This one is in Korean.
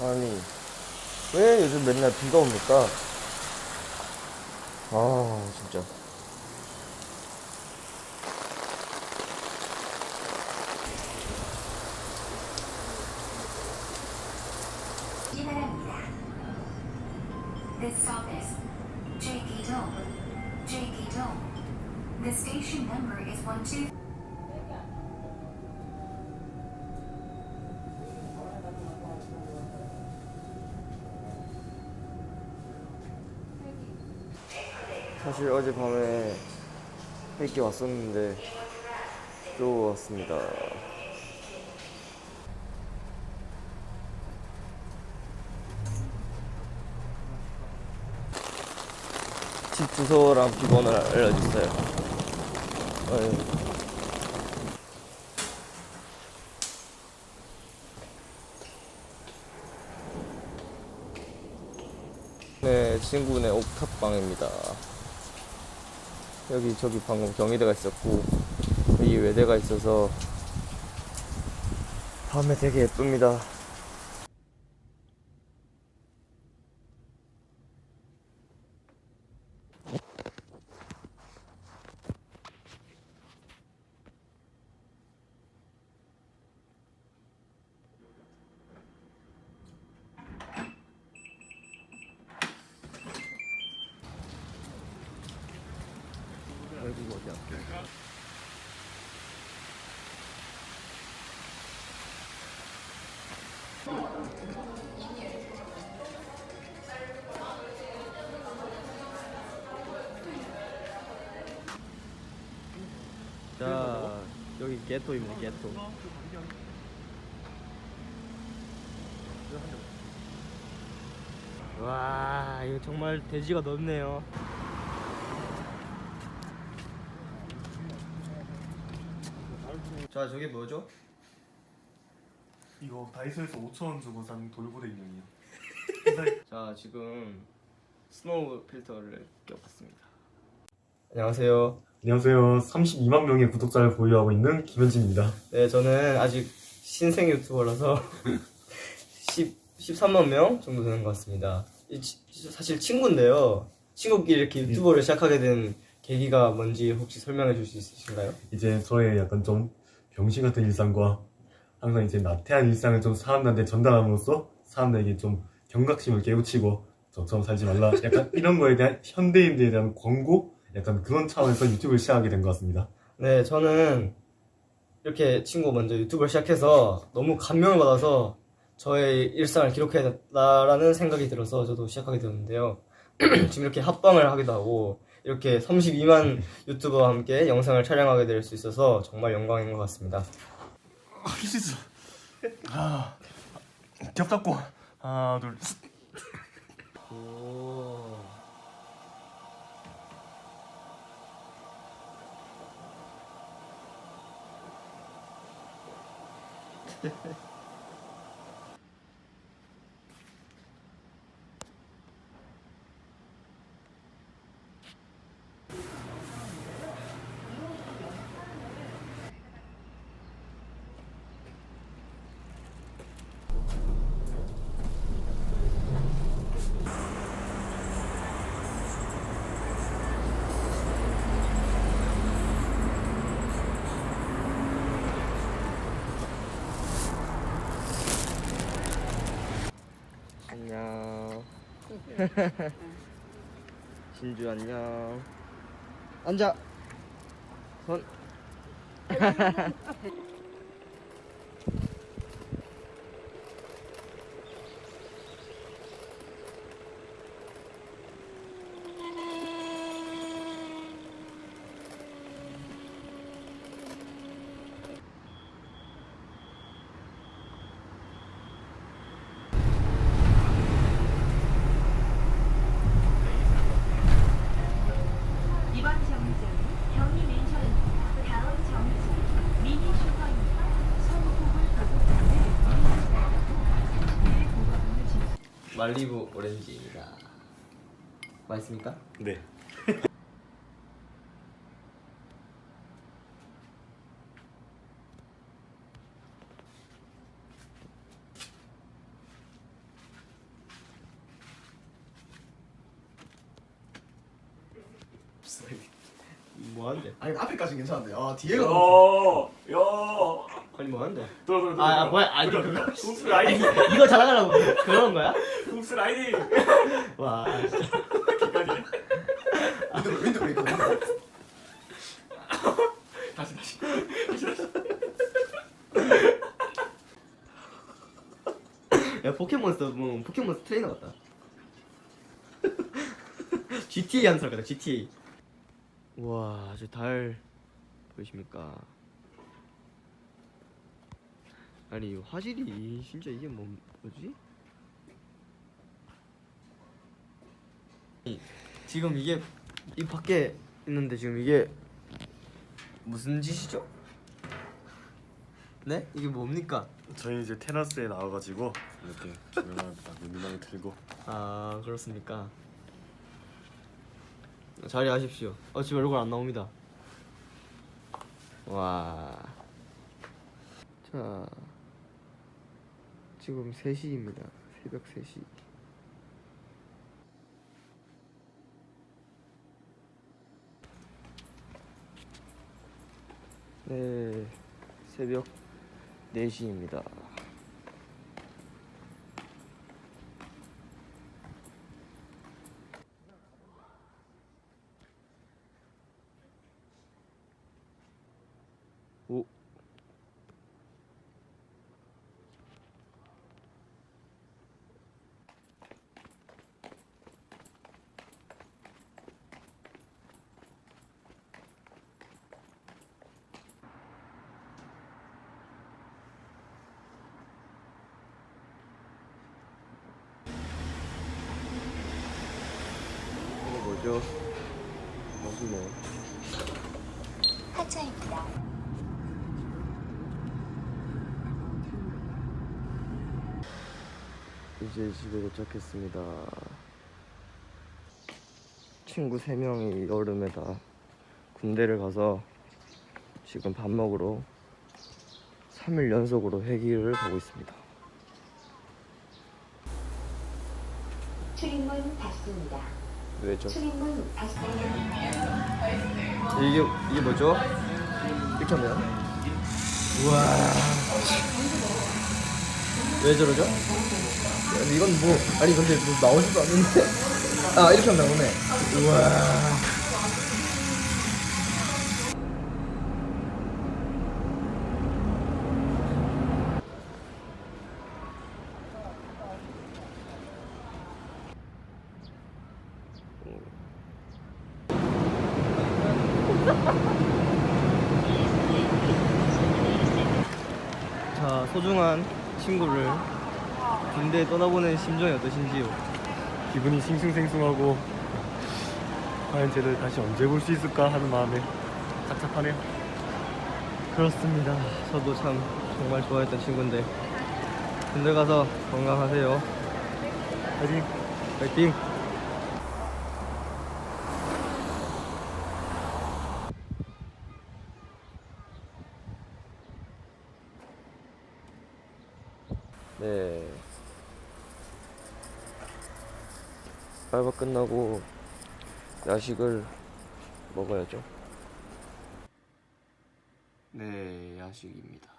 아니 왜 요즘 맨날 비가 옵니까? 아 진짜. This stop is JK Dome. JK Dome. The station number is one two. 사실 어젯밤에 헬기 왔었는데 또 왔습니다 집 주소랑 비번을 알려주세요 어이. 네, 친구네 옥탑방입니다. 여기 저기 방금 경희대가 있었고 여기 외대가 있어서 밤에 되게 예쁩니다. 여기가 어디야? 자 여기 게토입니다 게토 와 이거 정말 대지가 넓네요 자 저게 뭐죠? 이거 다이소에서 5,000원 주고 산 돌고래 인형이요. 자 지금 스노우 필터를 껴봤습니다 안녕하세요 안녕하세요. 32만 명의 구독자를 보유하고 있는 김현진입니다. 네 저는 아직 신생 유튜버라서 10, 13만 명 정도 되는 것 같습니다 이 치- 사실 친구인데요 친구끼리 이렇게 유튜버를 시작하게 된 계기가 뭔지 혹시 설명해 줄 수 있으신가요? 이제 저의 약간 좀 병신 같은 일상과 항상 이제 나태한 일상을 좀 사람들한테 전달함으로써 사람들에게 좀 경각심을 깨우치고 저처럼 살지 말라. 약간 이런 거에 대한 현대인들에 대한 권고? 약간 그런 차원에서 유튜브를 시작하게 된 것 같습니다. 네, 저는 이렇게 친구 먼저 유튜브를 시작해서 너무 감명을 받아서 저의 일상을 기록해야겠다라는 생각이 들어서 저도 시작하게 되었는데요. 지금 이렇게 합방을 하기도 하고 이렇게 32만 유튜버와 함께 영상을 촬영하게 될 수 있어서 정말 영광인 것 같습니다. 할 수 있어. 아, 겹 잡고 하나 둘. 안 녕. 진주 안녕. 앉아. 손. 말리부 오렌지입니다. 맛있습니까? 네. 아니 앞에까지 괜찮은데 아 뒤에가 어, 야, 아니 뭐한데? 돌아 돌아 돌아. 아, 아 뭐야 아니 그거 손수 라인. 이거 자랑하라고 그런 거야? 흡수 라이딩. 와 진짜. 윈드 윈드 브레이커 다시, 다시. 야 포켓몬스터 뭐 포켓몬스터 트레이너 같다. GTA 하는 사람 같다. GTA. 와, 저 달 보이십니까? 아니 이 화질이 진짜 이게 뭐 뭐지? 지금 이게 이 밖에 있는데 지금 이게 무슨 짓이죠? 네? 이게 뭡니까? 저희 이제 테라스에 나와가지고 이렇게 조명을 딱 눈망이 틀고 아 그렇습니까? 자리 하십시오. 어 지금 얼굴 안 나옵니다. 와. 자 지금 3시입니다. 새벽 3시. 네 새벽 4시입니다. 오. 뭐죠? 멋있네. 하차입니다. 이제 집에 도착했습니다. 친구 3명이 여름에 다 군대를 가서 지금 밥 먹으러 3일 연속으로 회기를 가고 있습니다. 출입문 닫습니다. 왜죠? 이게 이게 뭐죠? 이렇게 하면 우와 왜 저러죠? 이건 뭐 아니 근데 뭐 나오지도 않는데 아 이렇게 하면 나오네 우와 자 소중한 친구를 군대에 떠나보낸 심정이 어떠신지요? 기분이 싱숭생숭하고 과연 쟤를 다시 언제 볼 수 있을까 하는 마음에 착잡하네요. 그렇습니다. 저도 참 정말 좋아했던 친구인데 군대 가서 건강하세요. 파이팅! 파이팅! 네. 알바 끝나고 야식을 먹어야죠. 네, 야식입니다.